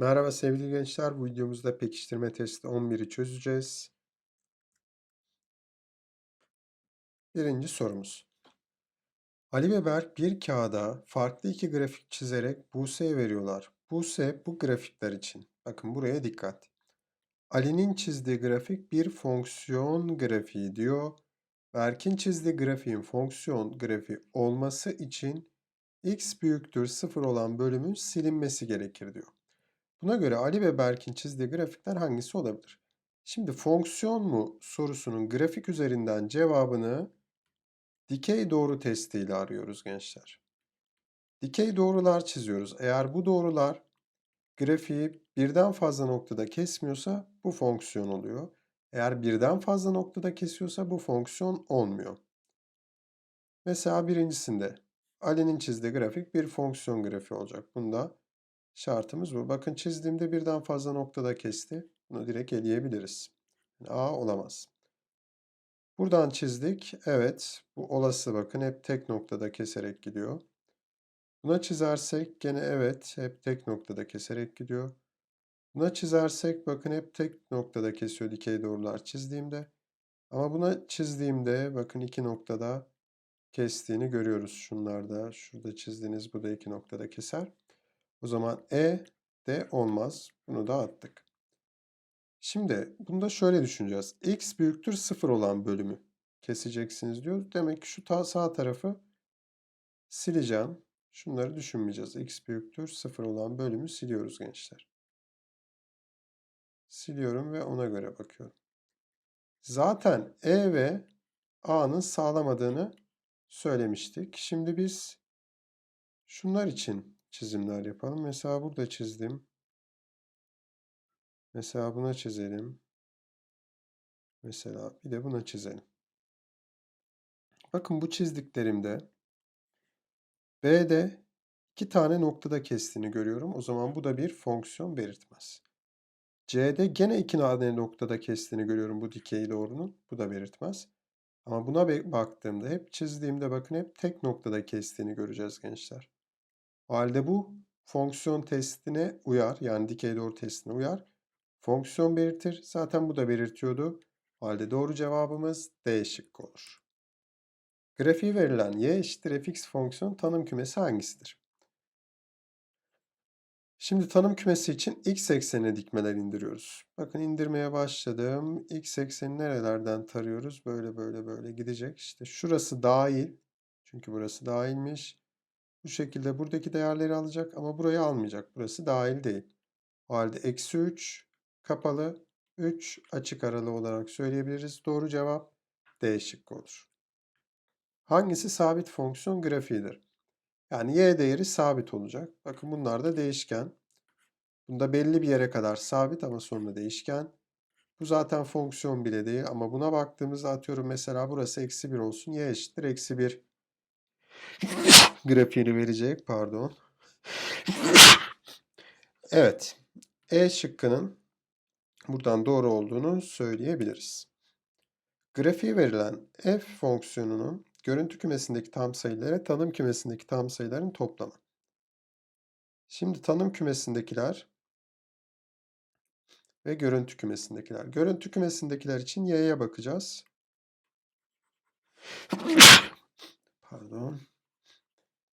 Merhaba sevgili gençler. Bu videomuzda pekiştirme testi 11'i çözeceğiz. Birinci sorumuz. Ali ve Berk bir kağıda farklı iki grafik çizerek Buse'ye veriyorlar. Buse bu grafikler için. Bakın buraya dikkat. Ali'nin çizdiği grafik bir fonksiyon grafiği diyor. Berk'in çizdiği grafiğin fonksiyon grafiği olması için x büyüktür 0 olan bölümün silinmesi gerekir diyor. Buna göre Ali ve Berk'in çizdiği grafikler hangisi olabilir? Şimdi fonksiyon mu sorusunun grafik üzerinden cevabını dikey doğru testiyle arıyoruz gençler. Dikey doğrular çiziyoruz. Eğer bu doğrular grafiği birden fazla noktada kesmiyorsa bu fonksiyon oluyor. Eğer birden fazla noktada kesiyorsa bu fonksiyon olmuyor. Mesela birincisinde Ali'nin çizdiği grafik bir fonksiyon grafiği olacak. Bunda şartımız bu. Bakın çizdiğimde birden fazla noktada kesti. Bunu direkt eleyebiliriz. Yani A olamaz. Buradan çizdik. Evet. Bu olası bakın hep tek noktada keserek gidiyor. Buna çizersek gene evet hep tek noktada keserek gidiyor. Buna çizersek bakın hep tek noktada kesiyor dikey doğrular çizdiğimde. Ama buna çizdiğimde bakın iki noktada kestiğini görüyoruz şunlarda. Şurada çizdiğiniz bu da iki noktada keser. O zaman E de olmaz. Bunu da attık. Şimdi bunda şöyle düşüneceğiz. X büyüktür 0 olan bölümü keseceksiniz diyor. Demek ki şu sağ tarafı sileceğim. Şunları düşünmeyeceğiz. X büyüktür 0 olan bölümü siliyoruz gençler. Siliyorum ve ona göre bakıyorum. Zaten E ve A'nın sağlamadığını söylemiştik. Şimdi biz şunlar için çizimler yapalım. Mesela burada çizdim. Mesela buna çizelim. Mesela bir de buna çizelim. Bakın bu çizdiklerimde B'de iki tane noktada kestiğini görüyorum. O zaman bu da bir fonksiyon belirtmez. C'de gene iki tane noktada kestiğini görüyorum bu dikey doğrunun. Bu da belirtmez. Ama buna baktığımda hep çizdiğimde bakın hep tek noktada kestiğini göreceğiz gençler. O halde bu fonksiyon testine uyar. Yani dikey doğru testine uyar. Fonksiyon belirtir. Zaten bu da belirtiyordu. O halde doğru cevabımız D şıkkı olur. Grafiği verilen y eşittir fx fonksiyon tanım kümesi hangisidir? Şimdi tanım kümesi için x eksenine dikmeler indiriyoruz. Bakın indirmeye başladım. X ekseni nerelerden tarıyoruz? Böyle böyle böyle gidecek. İşte şurası dahil. Çünkü burası dahilmiş. Bu şekilde buradaki değerleri alacak ama burayı almayacak. Burası dahil değil. O halde eksi 3 kapalı 3 açık aralığı olarak söyleyebiliriz. Doğru cevap D şıkkı olur. Hangisi sabit fonksiyon grafiğidir? Yani y değeri sabit olacak. Bakın bunlar da değişken. Bunda belli bir yere kadar sabit ama sonra değişken. Bu zaten fonksiyon bile değil ama buna baktığımızda atıyorum mesela burası eksi 1 olsun. y eşittir eksi 1 grafiğini verecek. Pardon. Evet. E şıkkının buradan doğru olduğunu söyleyebiliriz. Grafiği verilen f fonksiyonunun görüntü kümesindeki tam sayılara tanım kümesindeki tam sayıların toplamı. Şimdi tanım kümesindekiler ve görüntü kümesindekiler. Görüntü kümesindekiler için y'ye bakacağız. Pardon.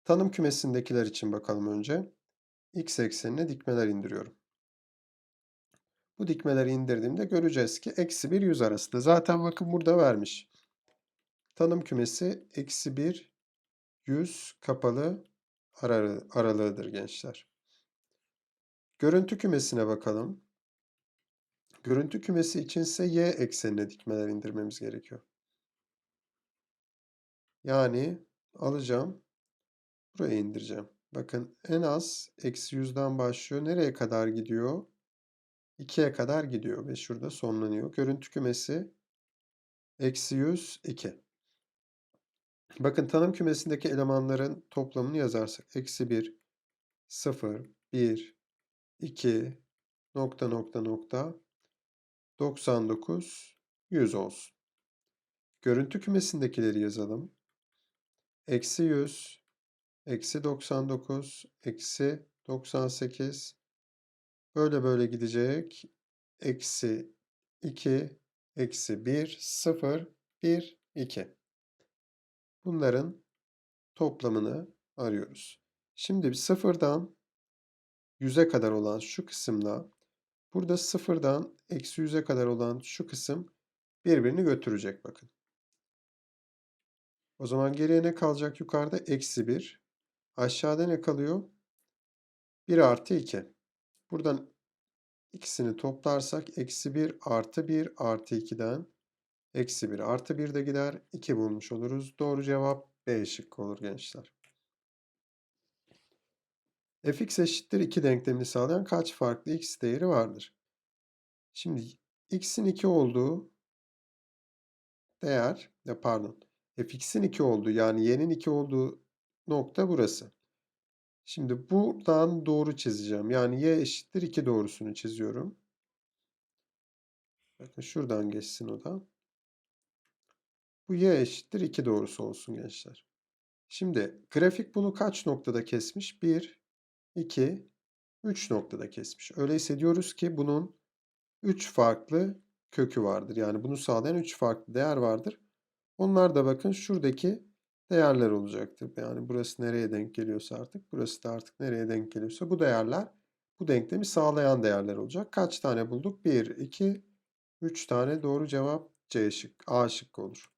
Tanım kümesindekiler için bakalım önce. X eksenine dikmeler indiriyorum. Bu dikmeleri indirdiğimde göreceğiz ki eksi 1 100 arasında. Zaten bakın burada vermiş. Tanım kümesi eksi 1 100 kapalı aralığıdır gençler. Görüntü kümesine bakalım. Görüntü kümesi içinse y eksenine dikmeler indirmemiz gerekiyor. Yani alacağım. Buraya indireceğim. Bakın en az eksi 100'den başlıyor. Nereye kadar gidiyor? 2'ye kadar gidiyor ve şurada sonlanıyor. Görüntü kümesi eksi 100 2. Bakın tanım kümesindeki elemanların toplamını yazarsak eksi 1 0 1 2 nokta nokta nokta 99 100 olsun. Görüntü kümesindekileri yazalım. Eksi 100 eksi 99 eksi 98 Böyle böyle gidecek. Eksi 2, eksi 1, 0, 1, 2. Bunların toplamını arıyoruz. Şimdi sıfırdan 100'e kadar olan şu kısımla burada sıfırdan eksi 100'e kadar olan şu kısım birbirini götürecek bakın. O zaman geriye ne kalacak yukarıda? Eksi 1. Aşağıda ne kalıyor? 1 artı 2. Buradan ikisini toplarsak eksi 1 artı 1 artı 2'den eksi 1 artı 1 de gider. 2 bulmuş oluruz. Doğru cevap B şıkkı olur gençler. fx eşittir 2 denklemini sağlayan kaç farklı x değeri vardır? Şimdi x'in 2 olduğu değer, ya pardon, fx'in 2 olduğu yani y'nin 2 olduğu nokta burası. Şimdi buradan doğru çizeceğim. Yani y eşittir 2 doğrusunu çiziyorum. Bakın şuradan geçsin o da. Bu y eşittir 2 doğrusu olsun gençler. Şimdi grafik bunu kaç noktada kesmiş? 1, 2, 3 noktada kesmiş. Öyleyse diyoruz ki bunun 3 farklı kökü vardır. Yani bunu sağlayan 3 farklı değer vardır. Onlar da bakın şuradaki değerler olacaktır. Yani burası nereye denk geliyorsa artık, burası da artık nereye denk geliyorsa bu değerler bu denklemi sağlayan değerler olacak. Kaç tane bulduk? 1, 2, 3 tane doğru cevap C şık, A şıkkı olur.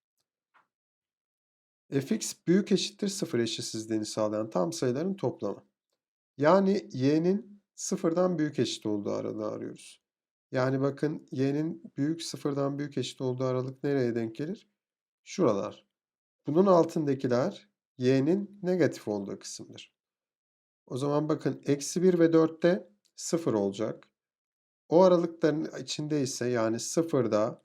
fx büyük eşittir 0 eşitsizliğini sağlayan tam sayıların toplamı. Yani y'nin sıfırdan büyük eşit olduğu aralığı arıyoruz. Yani bakın y'nin büyük sıfırdan büyük eşit olduğu aralık nereye denk gelir? Şuralar. Bunun altındakiler y'nin negatif olduğu kısımdır. O zaman bakın eksi 1 ve 4'te 0 olacak. O aralıkların içinde ise yani 0'da,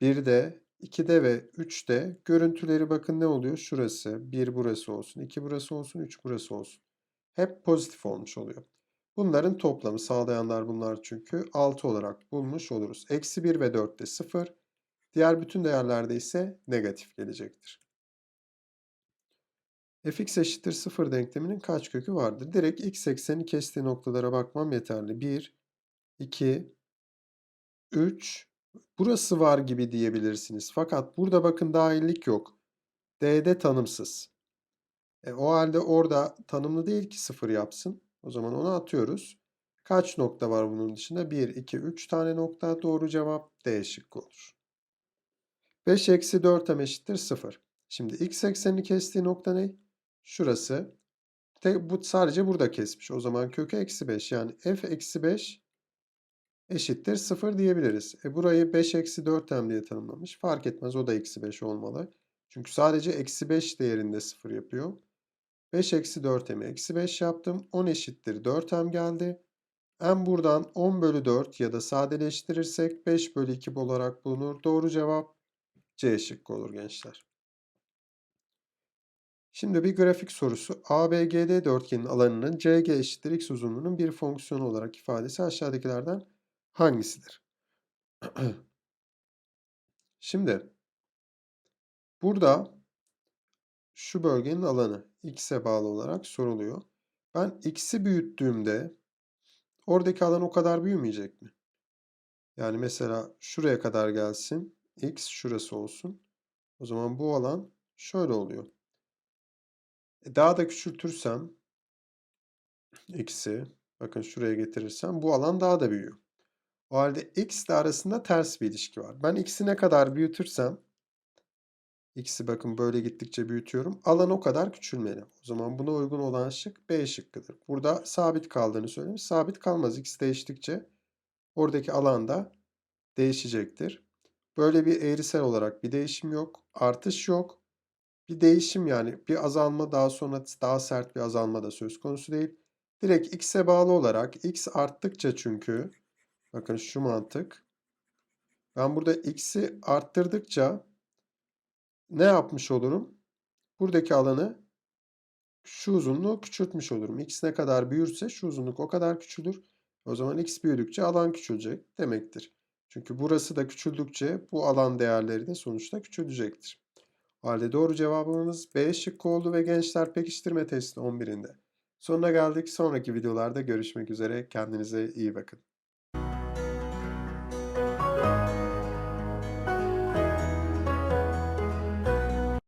1'de, 2'de ve 3'te görüntüleri bakın ne oluyor? Şurası, 1 burası olsun, 2 burası olsun, 3 burası olsun. Hep pozitif olmuş oluyor. Bunların toplamı sağlayanlar bunlar çünkü 6 olarak bulmuş oluruz. Eksi 1 ve 4'te 0. Diğer bütün değerlerde ise negatif gelecektir. fx eşittir 0 denkleminin kaç kökü vardır? Direkt x ekseni kestiği noktalara bakmam yeterli. 1, 2, 3, burası var gibi diyebilirsiniz. Fakat burada bakın dahillik yok. D'de tanımsız. E, o halde orada tanımlı değil ki 0 yapsın. O zaman onu atıyoruz. Kaç nokta var bunun dışında? 1, 2, 3 tane nokta. Doğru cevap D şıkkı olur. 5 eksi 4m eşittir 0. Şimdi x eksenini kestiği nokta ne? Şurası. Tek, bu sadece burada kesmiş. O zaman kökü eksi 5. Yani f eksi 5 eşittir 0 diyebiliriz. E burayı 5 eksi 4m diye tanımlamış. Fark etmez o da eksi 5 olmalı. Çünkü sadece eksi 5 değerinde 0 yapıyor. 5 eksi 4m'i eksi 5 yaptım. 10 eşittir 4m geldi. m buradan 10 bölü 4 ya da sadeleştirirsek 5 bölü 2 olarak bulunur. Doğru cevap C şıkkı olur gençler. Şimdi bir grafik sorusu. ABGD dörtgenin alanının CG eşittir x uzunluğunun bir fonksiyonu olarak ifadesi aşağıdakilerden hangisidir? Şimdi burada şu bölgenin alanı x'e bağlı olarak soruluyor. Ben x'i büyüttüğümde oradaki alan o kadar büyümeyecek mi? Yani mesela şuraya kadar gelsin. X şurası olsun. O zaman bu alan şöyle oluyor. E daha da küçültürsem x'i bakın şuraya getirirsem bu alan daha da büyüyor. O halde x ile arasında ters bir ilişki var. Ben x'i ne kadar büyütürsem x'i bakın böyle gittikçe büyütüyorum. Alan o kadar küçülmeli. O zaman buna uygun olan şık B şıkkıdır. Burada sabit kaldığını söylemiş. Sabit kalmaz. X değiştikçe oradaki alan da değişecektir. Böyle bir eğrisel olarak bir değişim yok. Artış yok. Bir değişim yani bir azalma daha sonra daha sert bir azalma da söz konusu değil. Direkt x'e bağlı olarak x arttıkça çünkü bakın şu mantık. Ben burada x'i arttırdıkça ne yapmış olurum? Buradaki alanı şu uzunluğu küçültmüş olurum. X ne kadar büyürse şu uzunluk o kadar küçülür. O zaman x büyüdükçe alan küçülecek demektir. Çünkü burası da küçüldükçe bu alan değerleri de sonuçta küçülecektir. Halde doğru cevabımız B şıkkı oldu ve gençler pekiştirme testi 11'inde Sonuna geldik. Sonraki videolarda görüşmek üzere. Kendinize iyi bakın.